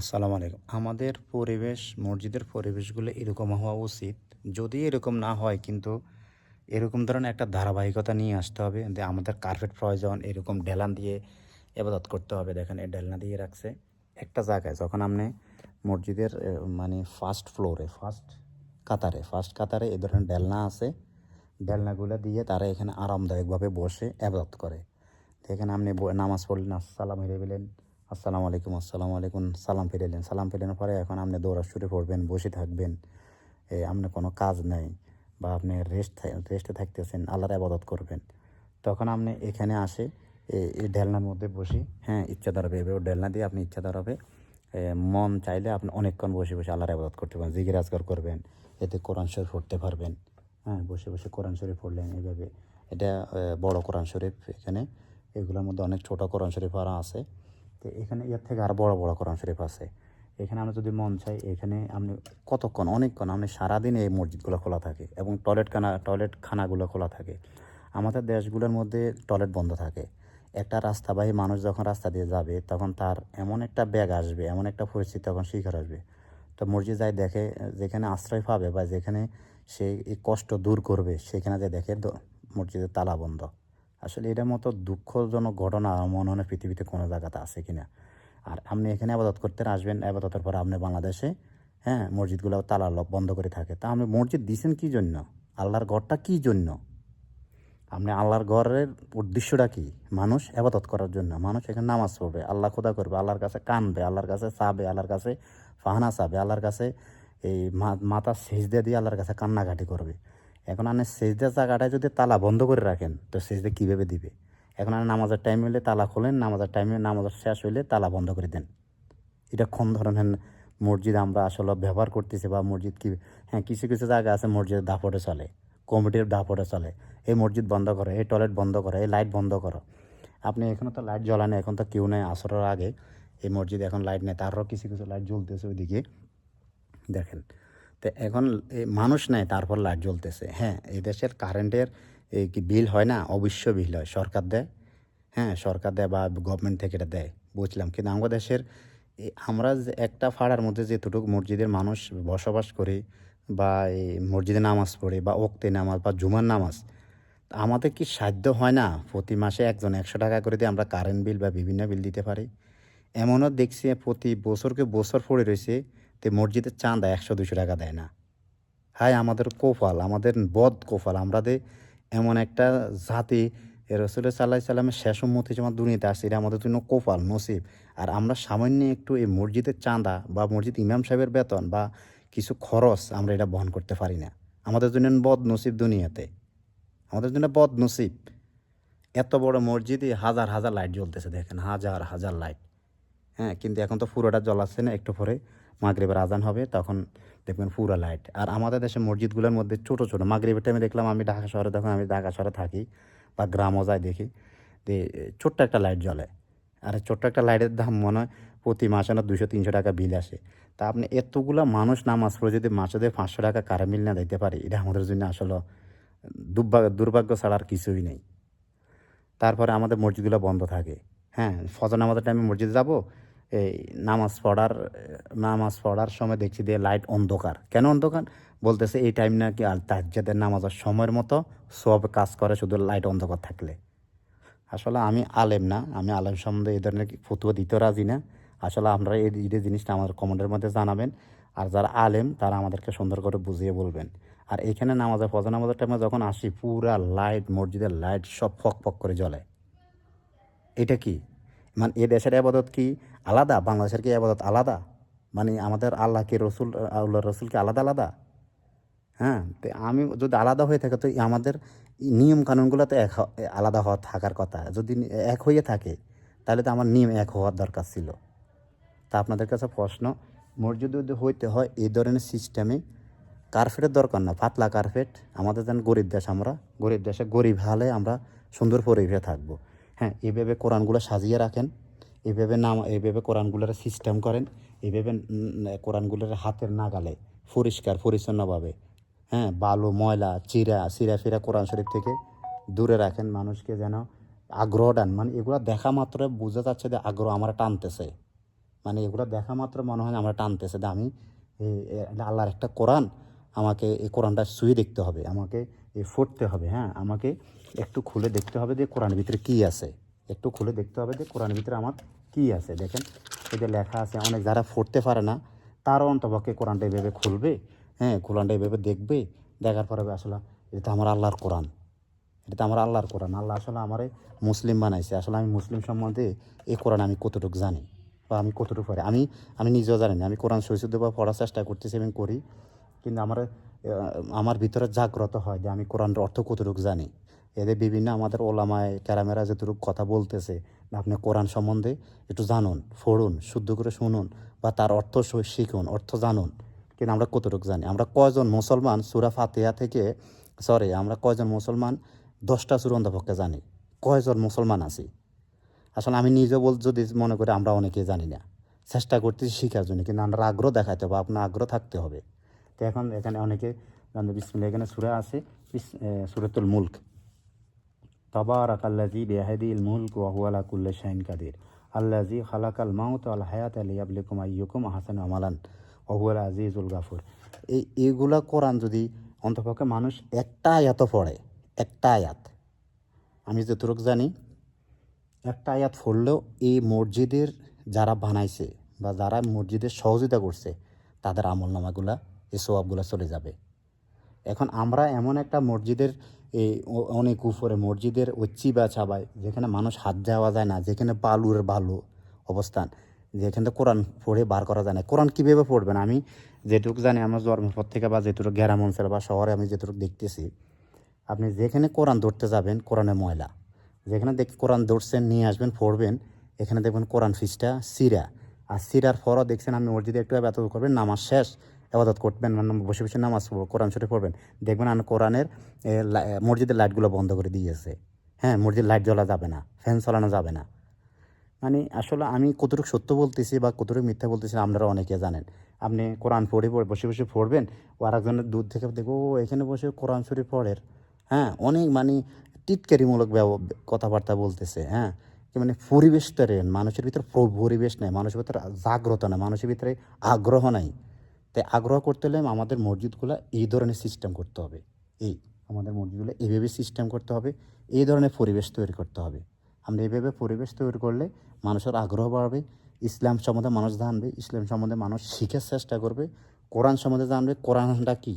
আসসালামু আলাইকুম। আমাদের পরিবেশ, মসজিদের পরিবেশগুলো এরকম হওয়া উচিত। যদি এরকম না হয় কিন্তু এরকম ধরনের একটা ধারাবাহিকতা নিয়ে আসতে হবে আমাদের কার্পেট প্রয়োজন, এরকম ডেলান দিয়ে এবাদত করতে হবে। দেখেন এই ডেলনা দিয়ে রাখছে একটা জায়গায়। যখন আপনি মসজিদের মানে ফার্স্ট ফ্লোরে ফার্স্ট কাতারে ফার্স্ট কাতারে এ ধরনের ডেলনা আছে। ডেলনাগুলো দিয়ে তারা এখানে আরামদায়কভাবে বসে আবাদত করে। এখানে আপনি নামাজ পড়লেন, আসসালাম হেরে পেলেন আসসালামু আলাইকুম আসসালামু আলাইকুম। সালাম ফিরেলেন সালাম ফিরানোর পরে এখন আপনি দৌড়া শুরু পড়বেন বসে থাকবেন। এ, আপনার কোনো কাজ নেই বা আপনি রেস্ট রেস্টে থাকতেছেন আল্লাহর আবাদত করবেন। তখন আপনি এখানে আসে এই ডেলনার মধ্যে বসে হ্যাঁ ইচ্ছা ধরবে। এভাবে ডেলনা দিয়ে আপনি ইচ্ছা এ, মন চাইলে আপনি অনেকক্ষণ বসে বসে আল্লাহর আবাদত করতে পারেন জিগির আজগার করবেন। এতে কোরআন শরীফ পড়তে পারবেন। হ্যাঁ বসে বসে কোরআন শরীফ পড়লেন এইভাবে। এটা বড় কোরআন শরীফ এখানে। এগুলোর মধ্যে অনেক ছোট কোরআন শরীফ আরও আছে। তো এখানে এর থেকে আরও বড় বড় কোরআন শরীফ আছে। এখানে আমরা যদি মন চাই, এখানে আপনি কতক্ষণ, অনেকক্ষণ আপনি সারাদিন এই মসজিদগুলো খোলা থাকে এবং টয়লেট খানা টয়লেট খানাগুলো খোলা থাকে। আমাদের দেশগুলোর মধ্যে টয়লেট বন্ধ থাকে। একটা রাস্তাবাহী মানুষ যখন রাস্তা দিয়ে যাবে, তখন তার এমন একটা ব্যাগ আসবে, এমন একটা পরিস্থিতি তখন শিকার আসবে। তো মসজিদ যায় দেখে, যেখানে আশ্রয় পাবে বা যেখানে সে কষ্ট দূর করবে, সেখানে যে দেখে মসজিদের তালা বন্ধ। আসলে এটার মতো দুঃখজনক ঘটনা মনে হয় পৃথিবীতে কোনো জায়গাতে আছে কিনা। আর আপনি এখানে আবাদত করতে আসবেন, আবাদতের পর আপনি বাংলাদেশে হ্যাঁ মসজিদগুলো তালা বন্ধ করে থাকে। তা আপনি মসজিদ দিছেন কী জন্য? আল্লাহর ঘরটা কী জন্য? আপনি আল্লাহর ঘরের উদ্দেশ্যটা কি? মানুষ আবাদত করার জন্য। মানুষ এখানে নামাজ পড়বে, আল্লাহ খোদা করবে, আল্লাহর কাছে কানবে আল্লাহর কাছে চাবে, আল্লাহর কাছে ফাহানা চাবে, আল্লাহর কাছে এই মাথা সেজদে দিয়ে আল্লাহর কাছে কান্নাকাটি করবে। এখন আপনি সেজদের জায়গাটায় যদি তালা বন্ধ করে রাখেন, তো সেজদে কীভাবে দিবে? এখন আপনি নামাজের টাইম হলে তালা খোলেন, নামাজের টাইমে নামাজের শেষ হইলে তালা বন্ধ করে দেন। এটা কোন ধরনের মসজিদ আমরা আসলে ব্যবহার করতেছি বা মসজিদ কি হ্যাঁ কিছু কিছু জায়গা আছে মসজিদের দাপটে চলে, কমিটির দাপটে চলে। এই মসজিদ বন্ধ করো, এই টয়লেট বন্ধ করো, এই লাইট বন্ধ করো। আপনি এখনও তো লাইট জ্বলানে এখন তো কেউ নেই আসরের আগে। এই মসজিদ এখন লাইট নেই, তারও কিছু কিছু লাইট জ্বলতেছে ওইদিকে। দেখেন তো এখন মানুষ নেই, তারপর লাইট জ্বলতেছে। হ্যাঁ এই দেশের কারেন্টের কি বিল হয় না? অবশ্য বিল হয়। সরকার দেয়। হ্যাঁ সরকার দেয় বা গভর্নমেন্ট থেকে এটা দেয়। বুঝলাম। কিন্তু আমাদের দেশের আমরা যে একটা ফাড়ার মধ্যে যেটুকু মসজিদের মানুষ বসবাস করি বা এই মসজিদে নামাজ পড়ে বা ওক্তে নামাজ বা জুমার নামাজ, আমাদের কি সাধ্য হয় না প্রতি মাসে একজন একশো টাকা করে দিয়ে আমরা কারেন্ট বিল বা বিভিন্ন বিল দিতে পারি? এমনও দেখছি প্রতি বছরকে বছর পড়ে রয়েছে তো মসজিদের চাঁদা একশো দুশো টাকা দেয় না। হায়, আমাদের কোফাল, আমাদের বদ কোফাল আমাদের এমন একটা জাতি রসুল সাল্লাহ সাল্লামের শেষ উন্মতি যেমন দুনিয়াতে আসছে এটা আমাদের জন্য কোফাল, নসিব। আর আমরা সামান্য একটু এই মসজিদের চাঁদা বা মসজিদ ইমাম সাহেবের বেতন বা কিছু খরচ আমরা এটা বহন করতে পারি না। আমাদের জন্য বদ নসিব দুনিয়াতে। আমাদের জন্য বদ নসিব। এত বড় মসজিদে হাজার হাজার লাইট জ্বলতেছে, দেখেন, হাজার হাজার লাইট। হ্যাঁ কিন্তু এখন তো পুরোটা জ্বলাচ্ছে না, একটু পরে মাগরীবের আজান হবে, তখন দেখবেন পুরো লাইট আর আমাদের দেশে মসজিদগুলোর মধ্যে ছোট ছোট। মাগরীবের টাইমে দেখলাম আমি ঢাকা শহরে, তখন আমি ঢাকা শহরে থাকি বা গ্রামও যাই দেখি যে ছোট্ট একটা লাইট জ্বলে। আর ছোট্ট একটা লাইটের দাম মনে হয় প্রতি মাসে না দুশো তিনশো টাকা বিল আসে। তা আপনি এতগুলো মানুষ নামাজ পড়ে যদি মাসে দিয়ে পাঁচশো টাকা কারে মিল না দিতে পারি, এটা আমাদের জন্য আসলে দুর্ভাগ্য দুর্ভাগ্য ছাড়া আর কিছুই নেই। তারপরে আমাদের মসজিদগুলো বন্ধ থাকে। হ্যাঁ ফজর নামাজের টাইমে মসজিদে যাব এই নামাজ পড়ার নামাজ পড়ার সময় দেখছি দিয়ে লাইট অন্ধকার। কেন অন্ধকার? বলতেছে এই টাইম নাকি আর তাজ্জাদের নামাজের সময়ের মতো সব কাজ করে, শুধু লাইট অন্ধকার থাকলে। আসলে আমি আলেম না, আমি আলেম সম্বন্ধে এই ধরনের ফতুয়া দিতে রাজি না। আসলে আপনারা এই এই জিনিসটা আমাদের কমেন্টের মধ্যে জানাবেন, আর যারা আলেম, তারা আমাদেরকে সুন্দর করে বুঝিয়ে বলবেন। আর এখানে নামাজের ফজর নামাজের টাইমে যখন আসি, পুরা লাইট মসজিদের লাইট সব ফক ফক করে জ্বলে। এটা কি? মানে এ দেশের আবাদত কি আলাদা? বাংলাদেশের কি আবাদত আলাদা? মানে আমাদের আল্লাহ কি রসুল, আল্লাহ রসুল কি আলাদা আলাদা? হ্যাঁ তো আমি যদি আলাদা হয়ে থাকে তো আমাদের নিয়ম কানুনগুলো তো এক আলাদা হওয়া থাকার কথা। যদি এক হয়ে থাকে, তাহলে তো আমার নিয়ম এক হওয়ার দরকার ছিল। তা আপনাদের কাছে প্রশ্ন, মসজিদ যদি হইতে হয়, এই ধরনের সিস্টেমে কার্পেটের দরকার না, পাতলা কার্পেট। আমাদের যেন গরিব দেশ আমরা, গরিব দেশে গরিব হালে আমরা সুন্দর পরিবেশে থাকব। হ্যাঁ এভাবে কোরআনগুলো সাজিয়ে রাখেন, এভাবে নাম এইভাবে কোরআনগুলোর সিস্টেম করেন, এভাবে কোরআনগুলোর হাতের নাগালে পরিষ্কার, পরিচ্ছন্নভাবে হ্যাঁ বালু, ময়লা, চিরা চিরা ফিরা কোরআন শরীফ থেকে দূরে রাখেন মানুষকে যেন আগ্রহ ডান মানে এগুলো দেখা মাত্র বোঝা যাচ্ছে যে আগ্রহ আমরা টানতেছে। মানে এগুলো দেখা মাত্র মনে হয় আমরা টানতেছে যে আমি আল্লাহর একটা কোরআন আমাকে এই কোরআনটা শুয়ে দেখতে হবে, আমাকে এ ফুটতে হবে হ্যাঁ? আমাকে একটু খুলে দেখতে হবে যে কোরআনের ভিতরে কী আছে। একটু খুলে দেখতে হবে যে কোরআনের ভিতরে আমার কী আছে। দেখেন, এই যে লেখা আছে, অনেক যারা ফুটতে পারে না, তারও অন্তপক্ষে কোরআনটা এভাবে খুলবে হ্যাঁ? কোরআনটা এভাবে দেখবে, দেখার পরে আসলে এটা তো আমার আল্লাহর কোরআন। এটা তো আমার আল্লাহর কোরআন। আল্লাহ আসলে আমারে মুসলিম বানাইছে। আসলে আমি মুসলিম সম্বন্ধে এই কোরআন আমি কতটুকু জানি বা আমি কতটুকু পারি আমি আমি নিজেও জানি না। আমি কোরআন শৈশুদ্ধ বা পড়ার চেষ্টা করতেছি এবং করি। কিন্তু আমার আমার ভিতরে জাগ্রত হয় যে আমি কোরআনের অর্থ কতটুকু জানি। এদের বিভিন্ন আমাদের ওলামায় ক্যারামেরা যেটুকু কথা বলতেছে, আপনি কোরআন সম্বন্ধে একটু জানুন, পড়ুন, শুদ্ধ করে শুনুন বা তার অর্থ শিখুন, অর্থ জানুন কিন্তু আমরা কতটুকু জানি। আমরা কয়জন মুসলমান সুরা ফাতিহা থেকে সরি আমরা কয়জন মুসলমান দশটা সুর জানি? কয়জন মুসলমান আছি? আসলে আমি নিজে বল, যদি মনে করি আমরা অনেকেই জানি না। চেষ্টা করতেছি শেখার জন্য কিন্তু আমরা আগ্রহ দেখাতে হবে, আপনার আগ্রহ থাকতে হবে। তো এখন এখানে অনেকে জানতে বিসমিল্লাহ, এখানে সুরা আছে সুরাতুল মুল্ক। তবারাক আল্লাজি বেহাদিল মুলক ওয়াহুয়ালা কুল্লে শাহিন কাদির। আল্লাজি খালাকাল মাউত আল হায়াত আলী আবলিকুম আইয়ুকুম আহসান আমালান ওহুয়াল আজিজুল গাফুর। এই এইগুলা কোরআন যদি অন্তপক্ষে মানুষ একটা আয়াত পড়ে, একটা আয়াত, আমি যতটুকু জানি, একটা আয়াত পড়লেও এই মসজিদের যারা বানাইছে বা যারা মসজিদের সহযোগিতা করছে, তাদের আমল নামাগুলা এই সোয়াবগুলা চলে যাবে। এখন আমরা এমন একটা মসজিদের এই অনেক উপরে মসজিদের ওচ্চি বা ছাবায়, যেখানে মানুষ হাত যাওয়া যায় না, যেখানে বালুর বালু অবস্থান, যেখানে কোরআন পড়ে বার করা যায় না। কোরআন কীভাবে পড়বেন আমি যেটুকু জানি, আমার জন্মের থেকে বা যেটুকু গ্রাম অঞ্চল বা শহরে আমি যেটুকু দেখতেছি, আপনি যেখানে কোরআন ধরতে যাবেন, কোরআনে ময়লা। যেখানে দেখ, কোরআন ধরছেন, নিয়ে আসবেন, পড়বেন, এখানে দেখবেন কোরআন ফিসটা সিরা। আর সিরার পরও দেখছেন আপনি মসজিদে একটু আবাদত করবেন, নামাজ শেষ আবাদত করবেন মানে বসে বসে নামাজ কোরআন শরীফ পড়বেন। দেখবেন আমি কোরআনের মসজিদের লাইটগুলো বন্ধ করে দিয়েছে। হ্যাঁ মসজিদ লাইট জ্বলা যাবে না, ফ্যান চালানো যাবে না। মানে আসলে আমি কতটুকু সত্য বলতেছি বা কতটুকু মিথ্যা বলতেছি আপনারা অনেকে জানেন। আপনি কোরআন পড়ে পড়ে, বসে বসে পড়বেন, ও আরেকজনের দূর থেকে দেখব, ও এখানে বসে কোরআন শরীফ পড়ের হ্যাঁ অনেক মানে টিটকারিমূলক কথাবার্তা বলতেছে হ্যাঁ। মানে পরিবেশটা মানুষের ভিতরে পরিবেশ নেই, মানুষের ভিতরে জাগ্রত নাই, মানুষের ভিতরে আগ্রহ নাই। তাই আগ্রহ করতে হলে আমাদের মসজিদগুলো এই ধরনের সিস্টেম করতে হবে। এই, আমাদের মসজিদগুলো এইভাবে সিস্টেম করতে হবে, এই ধরনের পরিবেশ তৈরি করতে হবে। আমরা এইভাবে পরিবেশ তৈরি করলে মানুষের আগ্রহ বাড়বে, ইসলাম সম্বন্ধে মানুষ জানবে, ইসলাম সম্বন্ধে মানুষ শিখার চেষ্টা করবে, কোরআন সম্বন্ধে জানবে, কোরআনটা কী?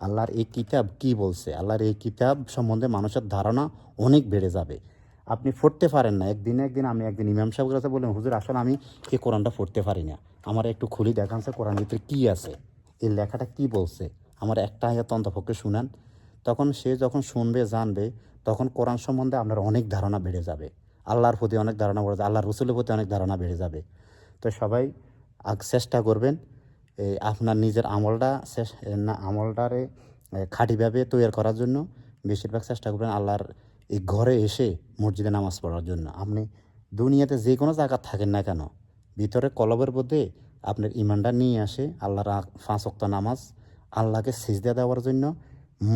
আল্লাহর এই কিতাব কি বলছে? আল্লাহর এই কিতাব সম্বন্ধে মানুষের ধারণা অনেক বেড়ে যাবে। আপনি পড়তে পারেন না, একদিন একদিন আমি একদিন ইমাম সাহেবের কাছে বললাম, হুজুর, আসলে আমি এই কোরআনটা পড়তে পারি না। আমার একটু খুলি দেখান কোরআন ভিতরে কী আছে? এই লেখাটা কি বলছে? আমার একটা আয়াত অন্তপক্ষে শুনান। তখন সে যখন শুনবে, জানবে, তখন কোরআন সম্বন্ধে আপনার অনেক ধারণা বেড়ে যাবে। আল্লাহর প্রতি অনেক ধারণা বেড়ে যাবে, আল্লাহর রসুলের প্রতি অনেক ধারণা বেড়ে যাবে। তো সবাই আগ চেষ্টা করবেন এই আপনার নিজের আমলটা শেষ, না, আমলটারে খাঁটিভাবে তৈরি করার জন্য। বেশিরভাগ চেষ্টা করবেন আল্লাহর এই ঘরে এসে মসজিদে নামাজ পড়ার জন্য। আপনি দুনিয়াতে যে কোনো জায়গা থাকেন না কেন ভিতরে কলবের মধ্যে আপনার ইমানটা নিয়ে আসে, আল্লাহর পাঁচ অক্ত নামাজ, আল্লাহকে সিজদা দেওয়ার জন্য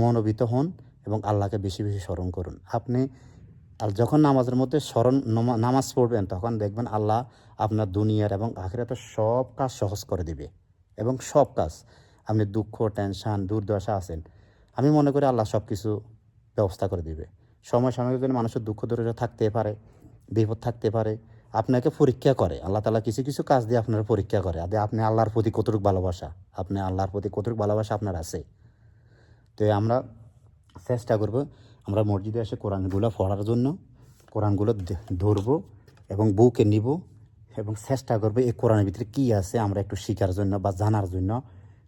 মনোবিত হন এবং আল্লাহকে বেশি বেশি স্মরণ করুন। আপনি আর যখন নামাজের মধ্যে স্মরণ নামাজ পড়বেন, তখন দেখবেন আল্লাহ আপনার দুনিয়ার এবং আখেরাতের সব কাজ সহজ করে দিবে এবং সব কাজ। আপনি দুঃখ টেনশান দুর্দশা আছেন, আমি মনে করি আল্লাহ সব কিছু ব্যবস্থা করে দিবে। সময় জন্য মানুষের দুঃখ, দুর্দশা থাকতে পারে, বিপদ থাকতে পারে আপনাকে পরীক্ষা করে। আল্লাহ তালা কিছু কিছু কাজ দিয়ে আপনার পরীক্ষা করে। আর আপনি আল্লাহর প্রতি কতটুকু ভালোবাসা? আপনি আল্লাহর প্রতি কতটুকু ভালোবাসা আপনার আছে? তো আমরা চেষ্টা করব আমরা মসজিদে এসে কোরআনগুলো পড়ার জন্য, কোরআনগুলো ধরবো এবং বউকে নিব এবং চেষ্টা করব এই কোরআনের ভিতরে কী আছে আমরা একটু শেখার জন্য বা জানার জন্য।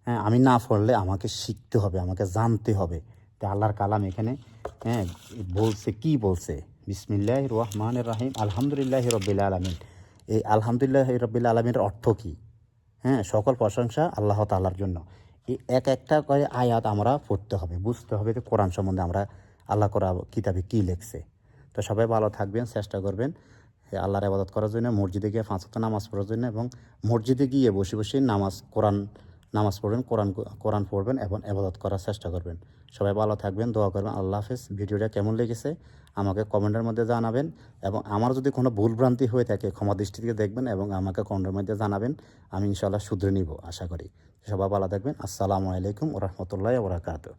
হ্যাঁ আমি না পড়লে আমাকে শিখতে হবে, আমাকে জানতে হবে। তো আল্লাহর কালাম এখানে হ্যাঁ বলছে, কি বলছে? বিসমিল্লাহ রহমান রাহিম আলহামদুলিল্লাহ রবিল আলমিন। এই আলহামদুলিল্লাহ রবিল আলমিনের অর্থ কী? হ্যাঁ সকল প্রশংসা আল্লাহ তাআলার জন্য। এই এক একটা করে আয়াত আমরা পড়তে হবে, বুঝতে হবে যে কোরআন সম্বন্ধে আমরা আল্লাহ করা কিতাবে কী লেখছে। তো সবাই ভালো থাকবেন, চেষ্টা করবেন আল্লাহর আবাদত করার জন্য, মসজিদে গিয়ে পাঁচ ওয়াক্ত নামাজ পড়ার জন্য এবং মসজিদে গিয়ে বসে বসে নামাজ, কোরআন নামাজ পড়বেন, কোরআন কোরআন পড়বেন এবং এবাদত করার চেষ্টা করবেন। সবাই ভালো থাকবেন, দোয়া করবেন, আল্লাহ হাফেজ। ভিডিওটা কেমন লেগেছে আমাকে কমেন্টের মধ্যে জানাবেন এবং আমার যদি কোনো ভুলভ্রান্তি হয়ে থাকে, ক্ষমা দৃষ্টিতে দেখবেন এবং আমাকে কমেন্টের মধ্যে জানাবেন, আমি ইনশাআল্লাহ শুধরে নিব, আশা করি। সবাই ভালো থাকবেন, আসসালামু আলাইকুম রহমতুল্লাহ ওবরাকাতু